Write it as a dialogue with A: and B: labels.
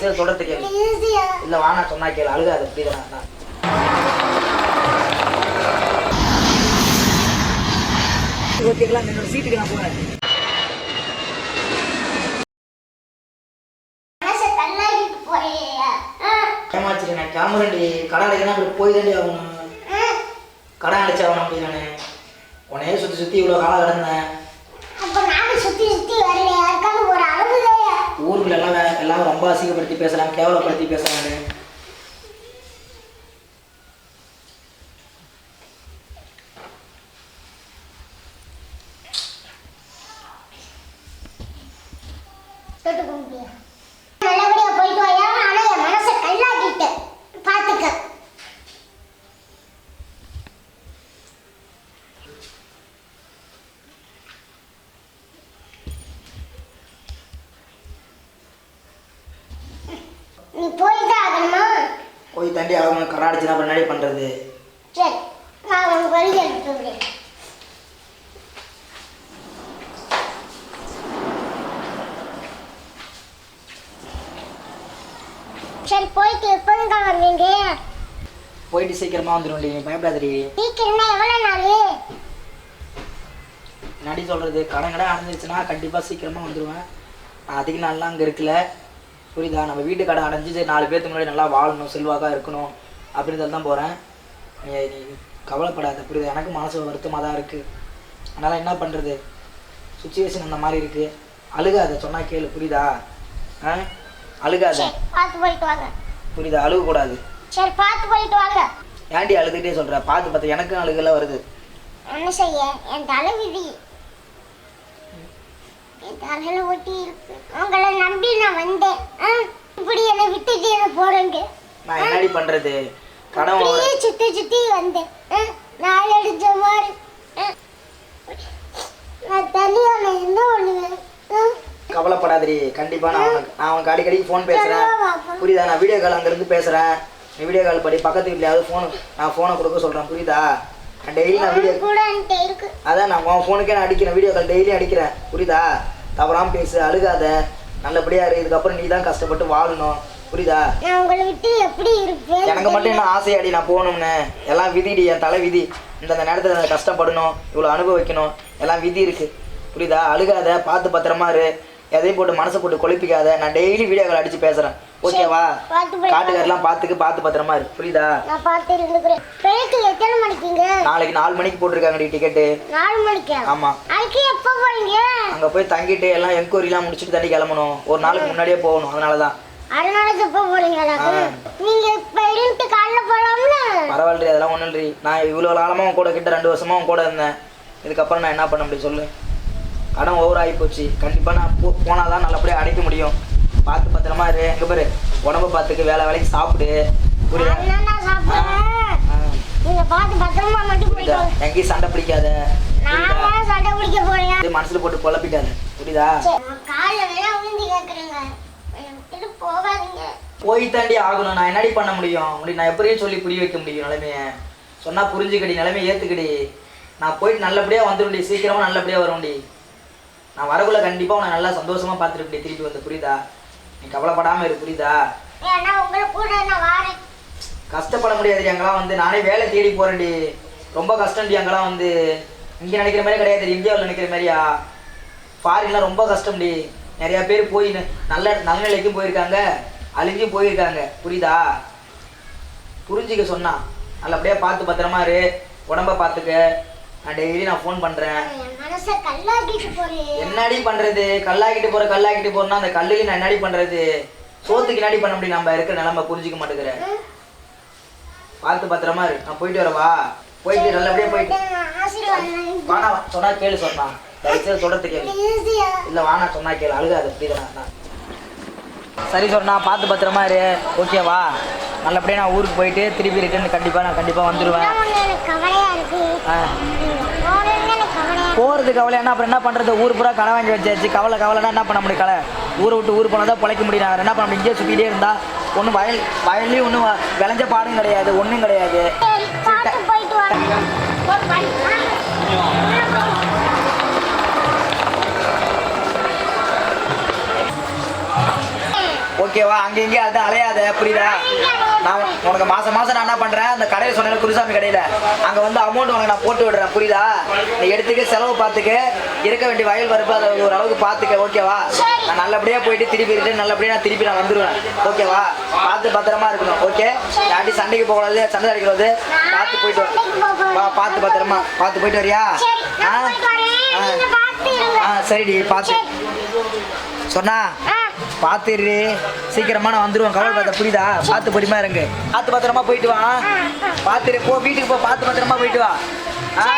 A: தயவுசெய்து சொல்றது கேளு. இல்ல வானா சொன்னா கேளு. அழுகாது புரியுதா? ஓகேங்களா என்னோட சீட்டுக்கு நான் நான் கிளம்புறேன்டி. கடை அடைக்கணும் அப்படி போய் தாண்டி ஆகணும் கடை அடைச்சு ஆகணும் அப்படி நானு. உன்னையே சுத்தி சுத்தி இவ்வளவு காலம் கிடந்தேன்.
B: அப்ப நானும் சுத்தி சுத்தி வரல யாருக்காவது ஒரு அழுகுதையா?
A: ஊருக்குள்ள எல்லாம் வே- எல்லாம் ரொம்ப அசிங்கப்படுத்தி பேசுறாங்க கேவலப்படுத்தி பேசுறாங்க
B: தொட்டு கும்பிட்டியா நீ போய்தான் ஆகணுமா
A: போய் தாண்டி அடைச்சுனா அப்புறம் என்னடி பண்றது?
B: சரி நான் உனக்கு வழி சரி போயிட்டு எப்போதுங்க வருவீங்க
A: போயிட்டு சீக்கிரமா வந்துடும்டி நீ பயப்படாதடி.
B: சீக்கிரமா எவ்வளோ நாள்?
A: நடி சொல்றது? கடை கடை அடைஞ்சிருச்சுன்னா கண்டிப்பா சீக்கிரமா வந்துடுவேன் அதிக நாள்லாம் அங்கே இருக்கல. புரியுதா? நம்ம வீட்டு கடை அடைஞ்சு நாலு பேர்த்துக்கு முன்னாடி நல்லா வாழணும் செல்வாக்காக இருக்கணும் அப்படின்றது தான் போகிறேன் நீ கவலைப்படாத புரியுதா? எனக்கு மனசு வருத்தமாக தான் இருக்குது அதனால் என்ன பண்ணுறது சுச்சுவேஷன் அந்த மாதிரி இருக்குது அழுகாத சொன்னா கேளு புரியுதா? ஆ? அழுகாத.
B: சரி பார்த்து போயிட்டு வாங்க.
A: புரியுதா? அழுகக்கூடாது.
B: சரி பார்த்து போயிட்டு வாங்க.
A: ஏன்டி அழுதுகிட்டே சொல்கிற பார்த்து பார்த்து எனக்கும் அழுகெல்லாம் வருது.
B: என்ன செய்ய என் தலை விதி என் தலையில ஒட்டி இருக்கு. உங்களை நம்பி நான் வந்தேன்? இப்படி என்னை விட்டுட்டு போறேங்க
A: நான் என்னடி கடன்
B: அப்படியே சுத்தி சுத்தி வந்தேன்? நாள் அடிச்ச மாதிரி? நான் தனியா நான் என்ன பண்ணுவேன்? ஆ?
A: கவலைப்படாதடி கண்டிப்பா நான் உனக்கு நான் உனக்கு அடிக்கடி ஃபோன் பேசுறேன். புரியுதா? நான் வீடியோ கால் அங்கிருந்து பேசுறேன். நீ வீடியோ கால் படி பக்கத்து வீட்லயாவது ஃபோன் நான் ஃபோனை கொடுக்க சொல்றேன். புரியுதா? டெய்லி நான் வீடியோ அதான் நான் உன் ஃபோனுக்கே நான் அடிக்கிறேன் வீடியோ கால் டெய்லி அடிக்கிறேன். புரியுதா? தவறாம பேசு அழுகாத. நல்லபடியா இரு இதுக்கப்புறம் நீ தான் கஷ்டப்பட்டு வாழணும். புரியுதா?
B: நான் உங்களை விட்டு எப்படி இருப்பேன்
A: எனக்கு மட்டும் என்ன ஆசையாடி நான் போகணும்னு? எல்லாம் விதிடி என் தலை விதி. இந்த நேரத்தில் கஷ்டப்படணும் இவ்வளோ அனுபவிக்கணும். எல்லாம் விதி இருக்கு. புரியுதா? அழுகாத பார்த்து பத்திரமா இரு. எதையும் போட்டு மனசை போட்டு குழப்பிக்காத. நான் டெய்லி வீடியோ கால் அடிச்சு பேசுறேன். ஓகேவா காட்டுக்காரெல்லாம் பார்த்துக்கு பார்த்து பத்திரமா இரு. புரியுதா?
B: நான் பார்த்து இருந்துக்கிறேன். பேருக்கு எத்தனை மணிக்குங்க
A: நாளைக்கு நாலு மணிக்கு போட்டிருக்காங்கடி டிக்கெட்டு.
B: நாலு மணிக்கா?
A: ஆமா.
B: அதுக்கு எப்போ போறீங்க?
A: அங்க போய் தங்கிட்டு எல்லாம் என்கொயரிலாம் முடிச்சுட்டு தண்ணி கிளம்பணும். ஒரு நாளுக்கு முன்னாடியே போகணும் அதனால தான்
B: அதனால எப்போ போறீங்களா நீங்க இப்ப இருந்துட்டு காலைல போலாம்ல?
A: பரவாயில்ல அதெல்லாம் ஒன்றும் நான் இவ்வளோ காலமாக உன் கூட கிட்ட ரெண்டு வருஷமா உன் கூட இருந்தேன். இதுக்கப்புறம் நான் என்ன பண்ண முடியும் சொல்லு? கடன் ஓவர் ஆகி போச்சு. கண்டிப்பாக நான் போனால் தான் நல்லபடியாக அடைக்க முடியும். பார்த்து பத்திரமா இரு. எங்க பாரு உடம்ப பார்த்துக்கு வேலை வேலைக்கு சாப்பிடு. புரியுதா. எங்கேயும் சண்டை பிடிக்காத. மனசுல போட்டு குழப்பிக்காத. புரியுதா? போய் தாண்டி ஆகணும். நான் என்னடி பண்ண முடியும்? அப்படி நான் எப்படியும் சொல்லி புரிய வைக்க முடியும் நிலைமைய. சொன்னா புரிஞ்சுக்கடி நிலைமையை ஏத்துக்கடி. நான் போயிட்டு நல்லபடியா வந்துடும்டி. சீக்கிரமா நல்லபடியா வரும்டி. நான் வரக்குள்ள கண்டிப்பா உன்னை நல்லா சந்தோஷமா பார்த்துருப்படி திருப்பி வந்து. புரியுதா? நீ கவலைப்படாம இரு புரியுதா? கஷ்டப்பட முடியாதுடி அங்கெல்லாம் வந்து. நானே வேலை தேடி போறேன்டி. ரொம்ப கஷ்டம்டி அங்கெல்லாம் வந்து. இங்க நினைக்கிற மாதிரி கிடையாது இந்தியாவில் நினைக்கிற மாதிரியா? ஃபாரின்லாம் ரொம்ப கஷ்டம்டி. நிறைய பேர் போய் நல்ல நல்ல நிலைக்கும் போயிருக்காங்க. அழிஞ்சும் போயிருக்காங்க. புரியுதா? புரிஞ்சுக்க சொன்னா நல்லபடியா பார்த்து பத்திரமா இரு. உடம்ப பார்த்துக்க. நான் டெய்லி நான் ஃபோன் பண்றேன்.
B: போறேன்
A: என்னடி பண்றது? கல்லாக்கிட்டு போற கல்லாக்கிட்டு போறேன்னா அந்த கல்லுக்கு நான் என்னடி பண்றது? சோத்துக்கு என்னடி பண்ண முடியும்? நம்ம இருக்கிற நிலைமை புரிஞ்சுக்க மாட்டேங்கிற. பார்த்து பத்திரமா இரு. நான் போயிட்டு வரவா? போயிட்டு நல்லபடியா போயிட்டு. வானா சொன்னா கேளு சொன்னா. தயவுசெய்து சொல்றது கேளு. இல்ல வானா சொன்னா கேளு. அழுகாது புரியுதா? சரி சொன்னா பார்த்து பத்திரமா இரு. ஓகேவா நல்லபடியா நான் ஊருக்கு போயிட்டு திருப்பி ரிட்டர்ன் கண்டிப்பா நான் கண்டிப்பா வந்துருவேன்.
B: போகிறது கவலை
A: என்ன? கவலைன்னா அப்புறம் என்ன பண்ணுறது ஊர் பூரா கடை வாங்கி வச்சாச்சு. கவலை கவலைன்னா என்ன பண்ண முடியும் கலை ஊரை விட்டு ஊர் போனால் தான் பிழைக்க முடியும். நான் என்ன பண்ண முடியும்? இங்கே சுற்றிட்டே இருந்தால் ஒன்றும் வயல் வயல்லையும் ஒன்றும் விளைஞ்ச பாடும் கிடையாது. ஒன்றும் கிடையாது. ஓகேவா? அங்கே இங்கே அது அலையாத புரியுதா? நான் உனக்கு மாசம் மாசம் நான் என்ன பண்ணுறேன் அந்த கடையில் சொன்னேன் குருசாமி கடையில். அங்கே வந்து அமௌண்ட் உனக்கு நான் போட்டு விடுறேன் புரியுதா? நீ எடுத்துக்க செலவு பார்த்துக்க. இருக்க வேண்டிய வயல் வரப்பு அதை ஒரு அளவுக்கு பார்த்துக்க ஓகேவா? நான் நல்லபடியாக போயிட்டு திருப்பி ரிட்டர்ன் நல்லபடியாக நான் திருப்பி நான் வந்துடுவேன் ஓகேவா? பார்த்து பத்திரமா இருக்கணும் ஓகே? யாட்டி சண்டைக்கு போகக்கூடாது சண்டை அடிக்கிறது பார்த்து போயிட்டு வா. வா பார்த்து பத்திரமா. பார்த்து போயிட்டு வரியா? ஆ? ஆ. ஆ சரிடி பார்த்து. சொன்னா? பார்த்துரு சீக்கிரமா நான் வந்துடுவேன் கவலை பார்த்த புரியுதா? பார்த்து பொறுமையா இருங்க. பார்த்து பத்திரமா போயிட்டு வா. பார்த்துரு போ வீட்டுக்கு போ. பார்த்து பத்திரமா போயிட்டு வா. ஆ.